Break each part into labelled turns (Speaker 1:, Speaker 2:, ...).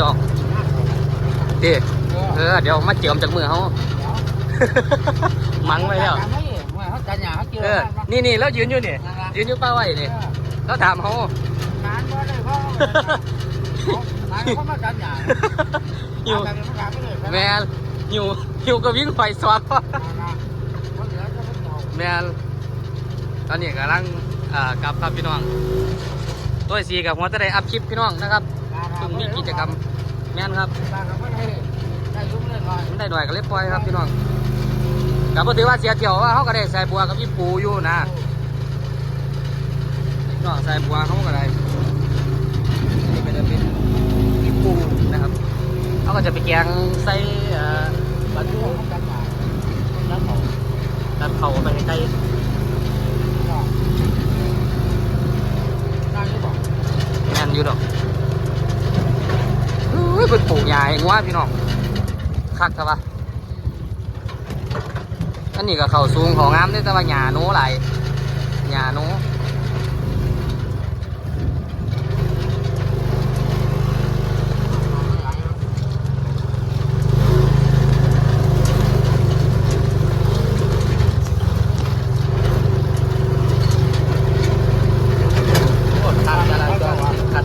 Speaker 1: งามคักพี่ดอกเด้เออเดี๋ยวมาเจิมจากมือเขา มังไว้แล้ว
Speaker 2: เขาจัดหยาเขาเกี่ยว
Speaker 1: เออนี่นี่แล้วยืนอยู่นี่ยืนอยู่ป้าไว้นี่แล้วถามเขา
Speaker 2: งานก็ได้เขางานเขามาจัดหยา
Speaker 1: หิว
Speaker 2: แบบนี้เขาไม่เลย
Speaker 1: แมนหิวหิวก็วิ่งไฟสวด
Speaker 2: เขาเหลือจะไม่เอา
Speaker 1: แมนตอนนี้กำลังอ่ากลับครับพี่น้องตัวสีกับหัวตะไดอัพคลิปพี่น้องนะครับซึ่งมีกิจกรรม แมนครับ
Speaker 2: ได้ยุ่งเลยหน่อย
Speaker 1: มันได้หน่อยก็เล็กปล่อยครับพี่น้องกับถือว่าเสียเที่ยวว่าเขาก็ได้ใส่บัวกับพี่ปูอยู่นะพี่น้องใส่บัวเขาก็ได้อันนี้ก็จะเป็นพี่ปูนะครับเขาก็จะไปแกงใส่เอ่อปลาทู
Speaker 2: เขาจัดหยาแล้วเขา
Speaker 1: ตัดเข่าไปให้ไกล
Speaker 2: ได้หรือเปล่า
Speaker 1: แม่นอยู่ดอกอุ้ยายหัวพี่น้องคักครับวะอันนี้ก็เข่าสูงของงามได้แต่ว่าหยาโน้หลายหญ้าโน้โอ้คักอะไรก็คัก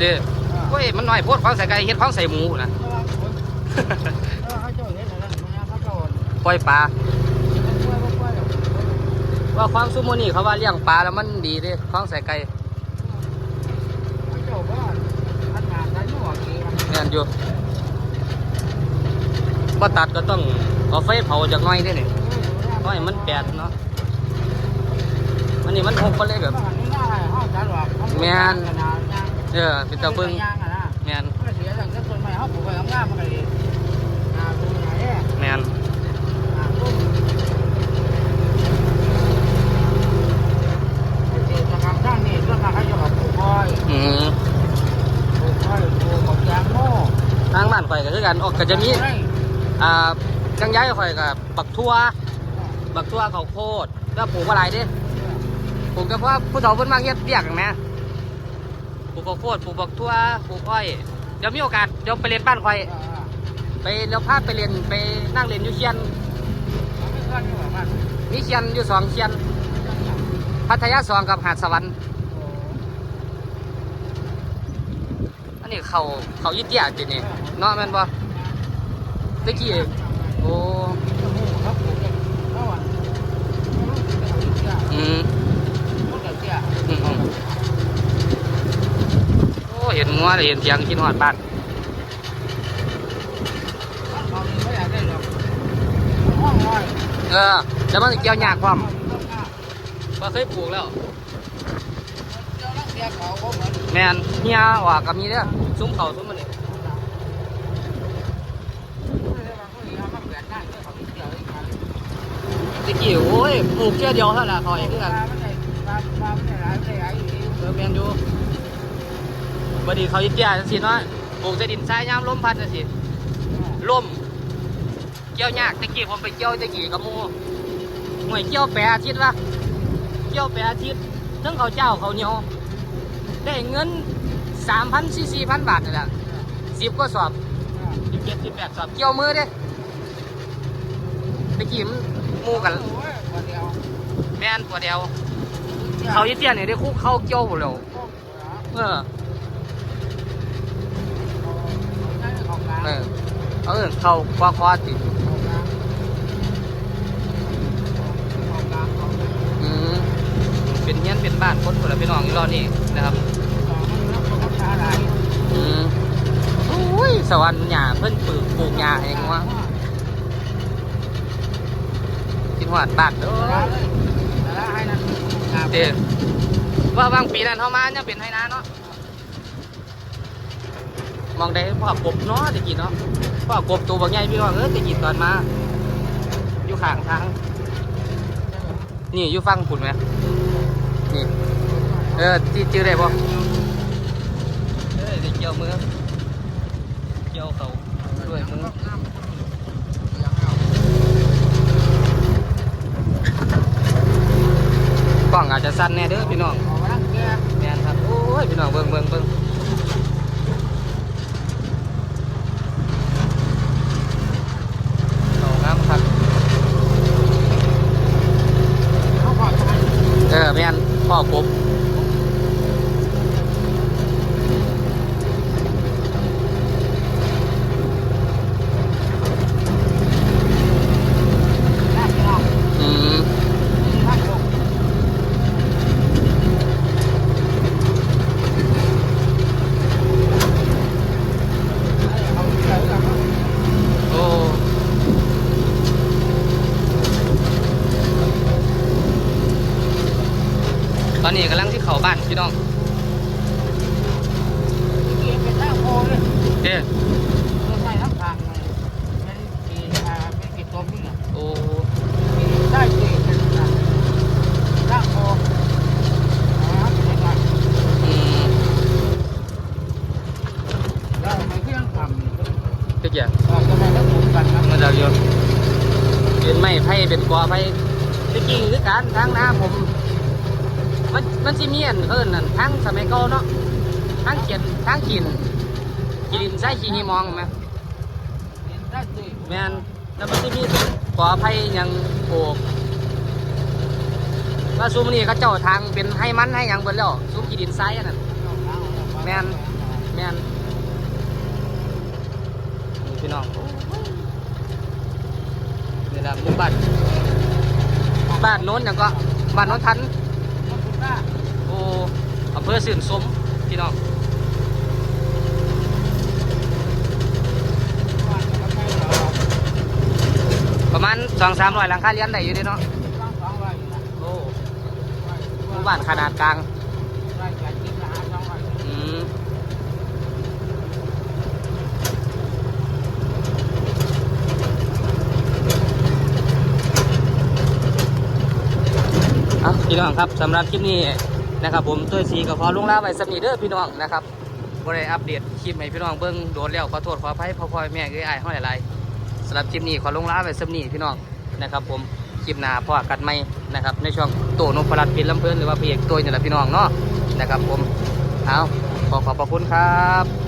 Speaker 1: เด้อเว้ยมันน้อยโพดของใส่ไก่เฮ็ดของใส่หมูนะปล่อยปลาว่าความซุมโมนี่เขาว่าเลี้ยงปลาแล้วมันดีเด้ของใส่ไก่แม่นอยู่บ่ตัดก็ต้องเอาไฟเผาจากหน้อยเด้นี่น้อยมันแปดเนาะอั นนี้มันหกก็เลยแบบเออเป็นตาเบิ่งแม่นแม่นอืมทางบ้านข่อยก็คือกันออกก็จะมีอ่าจังย้ายข่อยกับบักทั่วบักทั่วข้าวโพดแล้วปลูกอะไรเด้ ปลูกเพาะผู้เฒ่าเพิ่นมากเฮ็ดเรียกแหมปลูกข้าวโพดปลูกบักทั่วปลูกอ้อย เดี๋ยวมีโอกาสเดี๋ยวไปเรียนบ้านข่อย ไปเดี๋ยวพาไปเรียนไปนั่งเรียนอยู่เชียนมีเชียนอยู่สองเชียน พัทยาสองกับหาดสวรรค์อันนี้เขาเขายี่เตี้ยจินี่เนาะแม่นบ่ตะกี้โอ้อืมอืมโอ้ เห็นงัวเลยเห็นเสียงกินหอดบ้านเออแล้วมันสิเกี่ยวยากความว่าเคยปลูกแล้วแมนเฮียว่ากับมีเด้อซุ้มเขาซุ้มมันนี่ตะกี้โอ้ยปลูกเชื่อเดียวเท่านั้นถอยคือกันเออแมนอยู่ บดนีเขายิ่งใหญ่จังสิเนาะปลูกใส่ดินทรายยามลมพัดจังสิลมเกี่ยวยากตะกี้ผมไปเกี่ยวตะกี้กับหมูหน่วยเกี่ยวแปรอาทิตย์ละเกี่ยวแปรอาทิตย์ทั้งเขาวเจ้าเขาวเหนียวได้เงินสามพันสี่สี่พันบาทนี่แหละสิบก็สอบสิบเจ็ดสิบแปดสอบเกี่ยวมือเด้ตะกี้มันหมูกันแม่นตัวเดียวเขายี่เตี้ยนี่ได้คู่เข้าเกี่ยวหมดแล้วเออ เออเอาเออเข้าคว้าคว้าติอืมเป็นเงี้ยนเป็นบ้านคนคนละพี่น้องอยู่รอบนี้นะครับอืมโอ้ยสวรรค์หญ้าเพิ่นปลูกปลูกหญ้าให้งัวกินหอดบ้านเด้อ
Speaker 2: แต่ละให้นั่นงาม
Speaker 1: เด้อว่าบางปีนั้นเฮามายังเป็นไห้นาเนาะ มองได้พ่อกบเนาะตะกี้เนาะพ่อกบตัวบักใหญ่พี่น้องเอ้ยตะกี้ตอนมา อยู่ข้างทาง นี่อยู่ฟังคุณไหมนี่ เออที่จื้อได้บ่เอ้ยได้เกี่ยวมือเกี่ยวเขาด้วยมือกล้องอาจจะสั้นแน่เด้อพี่น้อง
Speaker 2: แม
Speaker 1: นครับ โอ้ย พี่น้องเบิ่งเบิ่งเบิ่งเขางามครับ
Speaker 2: เขาขอใช้
Speaker 1: เออแม่นพ่อกบ
Speaker 2: หน้าพี่น้อง
Speaker 1: อืม
Speaker 2: ท่านลงเอาเดี๋ยวกัน
Speaker 1: โอ้ ตอนนี้กำลังที่เขาบ้านพี่น้อง
Speaker 2: เกี่ยวเป็นหน้าโคเลย
Speaker 1: เด้อ
Speaker 2: เราใส่น้ำทางเลยเป็นกี่อ่าเป็นกี่ตัวนี่อะ
Speaker 1: โอ้
Speaker 2: ได้กี่เป็นนะหน้าโคนะครับเห็นไหม
Speaker 1: อืม
Speaker 2: แล้วทำไมเครื่องทำ
Speaker 1: เจ๊กอย่าง
Speaker 2: เราจะไม่ต้องถูกกันครับ
Speaker 1: มันจะเรียนเป็นไม้ไผ่เป็นกอไผ่ตะกี้คือการทางหน้าผม มันมันสิมีอันเอิ้นนั่นทางสมัยเก่าเนาะทางเขียนทางขีนขีดินใส่ขีหีมองไหมแม่นแล้วมันสิมีกอไผ่ยังโอกว่าซุมนี้เขาเจ้าทางเป็นให้มันให้ยังเบิดแล้วซุมขีดินใส่อันนั้นแมนแมนพี่น้องนี่แหละหมู่บ้านบ้านโน้นยังก็บ้านโน้นทัน โอ้อำเภอสื่นสมพี่น้องประมาณสองสามร้อยหลังคาเรือนได้อยู่เด้เนาะโอ้หมู่บ้านขนาดกลาง อืมเอา พี่น้องครับสำหรับคลิปนี้นะครับ ผมตัวสีก็ขอลุงลาไว้สำนีเด้อพี่น้องนะครับบ่ได้อัปเดตคลิปให้พี่น้องเบิ่งโดนแล้วขอโทษขออภัยพ่อพ่อแม่เอ้ยอ้ายเฮาหลายสำหรับคลิปนี้ขอลงลาไว้สำนีพี่น้องนะครับ ผมคลิปหน้าพ่อกันใหม่นะครับ ในช่วงโตนพรัตน์ป็นลำเพลินหรือว่าพี่เอกตัวนี่แหละพี่น้องเนาะนะครับ ผมเอาขอขอบพระคุณครับ